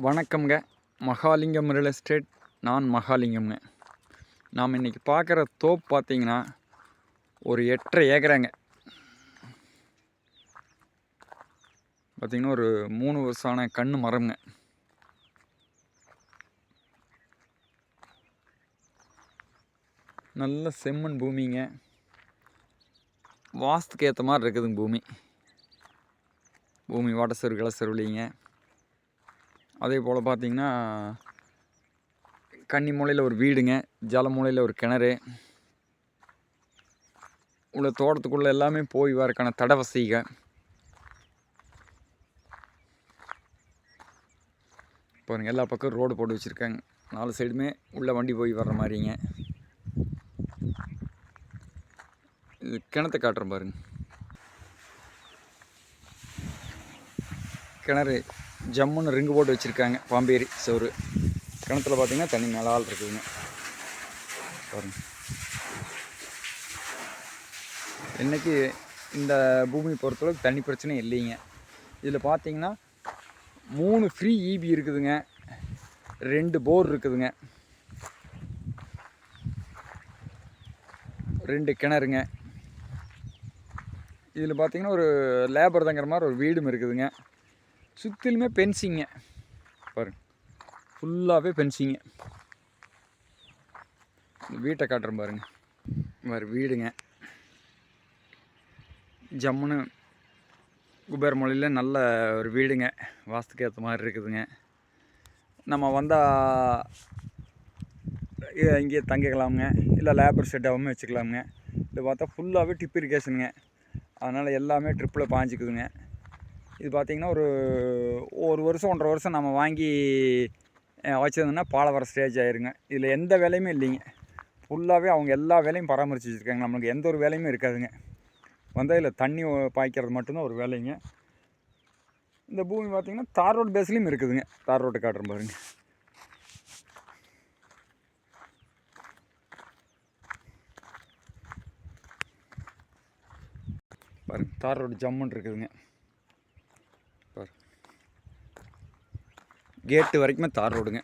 வணக்கம்ங்க. Mahalingam real estate நான் மகாலிங்கம்ங்க. நாம் இன்றைக்கி பார்க்குற தோப்பு பார்த்தீங்கன்னா ஒரு எட்டரை ஏக்கராங்க. பார்த்தீங்கன்னா ஒரு மூணு வருஷமான கண்ணு மரம்ங்க. நல்ல செம்மண் பூமிங்க. வாஸ்துக்கு ஏற்ற மாதிரி இருக்குதுங்க பூமி. பூமி வடசெரு கிளசெருவிலிங்க அதே போல் பார்த்தீங்கன்னா கன்னி மூலையில் ஒரு வீடுங்க ஜல மூலையில் ஒரு கிணறு. உள்ள தோட்டத்துக்குள்ளே எல்லாமே போய் வரக்கான தடை வசதிகள் பாருங்க எல்லா பக்கம் ரோடு போட்டு வச்சுருக்காங்க. நாலு சைடுமே உள்ளே வண்டி போய் வர்ற மாதிரிங்க. இது கிணத்தை காட்டுறேன் பாருங்க. கிணறு. ஜம்முன்னு ரிங்கு போட்டு வச்சுருக்காங்க. பாம்பேரி சோறு கிணத்துல பார்த்தீங்கன்னா தண்ணி மேலால் இருக்குதுங்க. பாருங்க. இன்னைக்கு இந்த பூமி பொறுத்தளவுக்கு தண்ணி பிரச்சனை இல்லைங்க. இதில் பார்த்தீங்கன்னா மூணு ஃப்ரீ ஈபி இருக்குதுங்க. ரெண்டு போர் இருக்குதுங்க. ரெண்டு கிணறுங்க. இதில் பார்த்தீங்கன்னா ஒரு லேபர் தங்குற மாதிரி ஒரு வீடும் இருக்குதுங்க. சுற்றிலுமே பென்சிங்க பாருங்க. ஃபுல்லாகவே பென்சிங்க வீட்டை காட்டுறேன் பாருங்க. மாதிரி வீடுங்க. ஜம்முன்னு குபேர் மொழியில் நல்ல ஒரு வீடுங்க. வாஸ்துக்கு ஏற்ற மாதிரி இருக்குதுங்க. நம்ம வந்தால் இங்கேயே தங்கிக்கலாமுங்க. இல்லை லேபர் செட்டாகவும் வச்சுக்கலாமுங்க. இது பார்த்தா ஃபுல்லாகவே டிப் இரிகேஷனுங்க அதனால் எல்லாமே ட்ரிப்பில் பாஞ்சிக்குதுங்க. இது பார்த்திங்கன்னா ஒரு ஒரு வருஷம் ஒன்றரை வருஷம் நம்ம வாங்கி அஹ், பாலை வர ஸ்டேஜ் ஆயிருங்க. இதில் எந்த வேலையுமே இல்லைங்க. ஃபுல்லாகவே அவங்க எல்லா வேலையும் பராமரித்து வச்சுருக்காங்க நம்மளுக்கு எந்த ஒரு வேலையுமே இருக்காதுங்க. வந்தால் இதில் தண்ணி பாய்க்கிறது மட்டும்தான் ஒரு வேலைங்க. இந்த பூமி பார்த்திங்கன்னா தார் ரோடு பேஸ்லேயும் இருக்குதுங்க. தார் ரோட்டு காட்டுற பாருங்க. பாருங்க தார் ரோடு ஜம்முன்னு இருக்குதுங்க. கேட்டு வரைக்குமே தார் ரோடுங்க.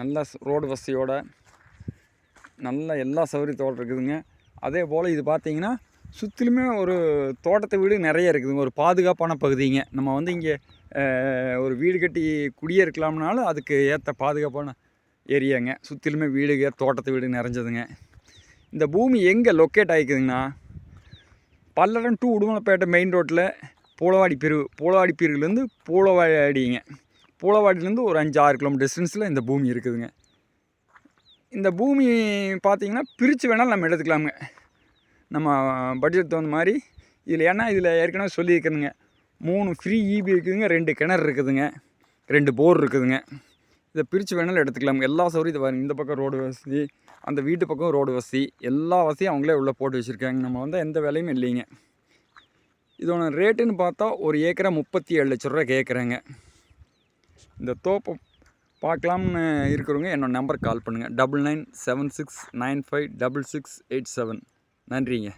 நல்ல ரோடு வசதியோட நல்ல எல்லா சௌகரியத்தோடு இருக்குதுங்க. அதே போல் இது பார்த்தீங்கன்னா சுற்றிலுமே ஒரு தோட்டத்து வீடு நிறைய இருக்குதுங்க. ஒரு பாதுகாப்பான பகுதிங்க. நம்ம வந்து இங்கே ஒரு வீடு கட்டி குடியிருக்கலாம்னாலும் அதுக்கு ஏற்ற பாதுகாப்பான ஏரியாங்க. சுற்றிலுமே வீடுங்க தோட்டத்து வீடு நிறைஞ்சதுங்க. இந்த பூமி எங்கே லொக்கேட் ஆகிக்குதுங்கன்னா பல்லடம் டு உடுமலைப்பேட்டை மெயின் ரோட்டில் பூளவாடி பிரிவு பூளவாடி பிரிவுலேருந்து பூளவாடிங்க பூளவாடியிலேருந்து ஒரு அஞ்சு ஆறு கிலோமீட்டர் டிஸ்டன்ஸில் இந்த பூமி இருக்குதுங்க. இந்த பூமி பார்த்தீங்கன்னா பிரித்து வேணாலும் நம்ம எடுத்துக்கலாமுங்க. நம்ம பட்ஜெட் தகுந்த மாதிரி. இதில் ஏன்னா இதில் ஏற்கனவே சொல்லியிருக்கணுங்க மூணு ஃப்ரீ ஈபி இருக்குதுங்க ரெண்டு கிணறு இருக்குதுங்க. ரெண்டு போர் இருக்குதுங்க. இதை பிரித்து வேணாலும் எடுத்துக்கலாமுங்க. எல்லா சௌகரியத்தை பாருங்க. இந்த பக்கம் ரோடு வசதி அந்த வீட்டு பக்கம் ரோடு வசதி. எல்லா வசதியும் அவங்களே உள்ளே போட்டு வச்சுருக்காங்க. நம்ம வந்து எந்த வேலையும் இல்லைங்க. இதோட ரேட்டுன்னு பார்த்தா ஒரு ஏக்கரா முப்பத்தி ஏழு லட்ச ரூபா கேட்குறாங்க இந்த தோப்பை பார்க்கலாம்னு இருக்கிறவங்க என்னோடய நம்பருக்கு கால் பண்ணுங்கள் double nine seven six nine five double six eight seven. நன்றிங்க.